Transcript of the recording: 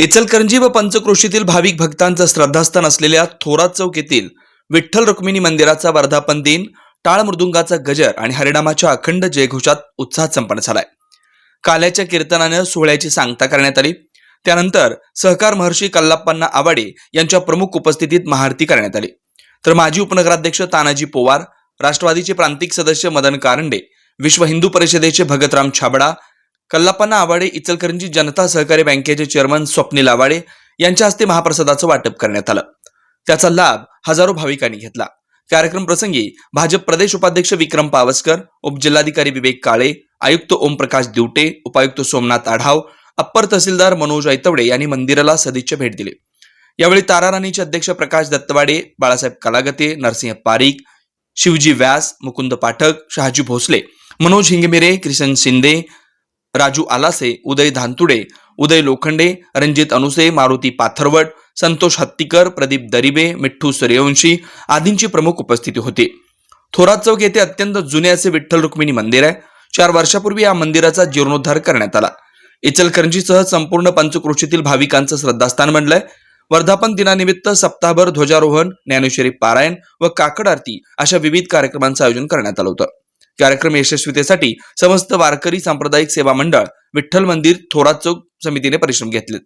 इचलकरंजी व पंचक्रोशीतील भाविक भक्तांचं श्रद्धास्थान असलेल्या थोरात चौक येथील विठ्ठल रुक्मिणी मंदिराचा वर्धापन दिन टाळ मृदुंगाचा गजर आणि हरिणामाच्या अखंड जयघोषात उत्साहात संपन्न झालाय. काल्याच्या कीर्तनानं सोहळ्याची सांगता करण्यात आली. त्यानंतर सहकार महर्षी कल्लाप्पांना आवाडे यांच्या प्रमुख उपस्थितीत महाआरती करण्यात आली. तर माजी उपनगराध्यक्ष तानाजी पोवार राष्ट्रवादीचे प्रांतिक सदस्य मदन कारंडे विश्व हिंदू परिषदेचे भगतराम छाबडा कल्लापन्ना आवाडे इचलकरंजी जनता सहकारी बँकेचे चेअरमन स्वप्नील आवाडे यांच्या हस्ते महाप्रसादाचं वाटप करण्यात आलं. त्याचा लाभ हजारो भाविकांनी घेतला. कार्यक्रम प्रसंगी भाजप प्रदेश उपाध्यक्ष विक्रम पावसकर उपजिल्हाधिकारी विवेक काळे आयुक्त ओमप्रकाश दिवटे उपायुक्त सोमनाथ आढाव अप्पर तहसीलदार मनोज ऐतवडे यांनी मंदिराला सदिच्छा भेट दिली. यावेळी तारा राणीचे अध्यक्ष प्रकाश दत्तवाडे बाळासाहेब कलागते नरसिंह पारीख शिवजी व्यास मुकुंद पाठक शहाजी भोसले मनोज हिंगमिरे किसन शिंदे राजू आलासे उदय धानतुडे उदय लोखंडे रणजित अनुसे मारुती पाथरवट संतोष हत्तीकर प्रदीप दरिबे मिठ्ठू सूर्यवंशी आदींची प्रमुख उपस्थिती होती. थोरात चौक येथे अत्यंत जुने असे विठ्ठल रुक्मिणी मंदिर आहे. चार वर्षापूर्वी या मंदिराचा जीर्णोद्धार करण्यात आला. इचलकरंजीसह संपूर्ण पंचकृषीतील भाविकांचं श्रद्धास्थान बनलंय वर्धापन दिनानिमित्त सप्ताहभर ध्वजारोहण ज्ञानेश्वरी पारायण व काकड आरती अशा विविध कार्यक्रमांचं आयोजन करण्यात आलं होतं. कार्यक्रम यशस्वीतेसाठी समस्त वारकरी सांप्रदायिक सेवा मंडळ विठ्ठल मंदिर थोरात चौक समितीने परिश्रम घेतले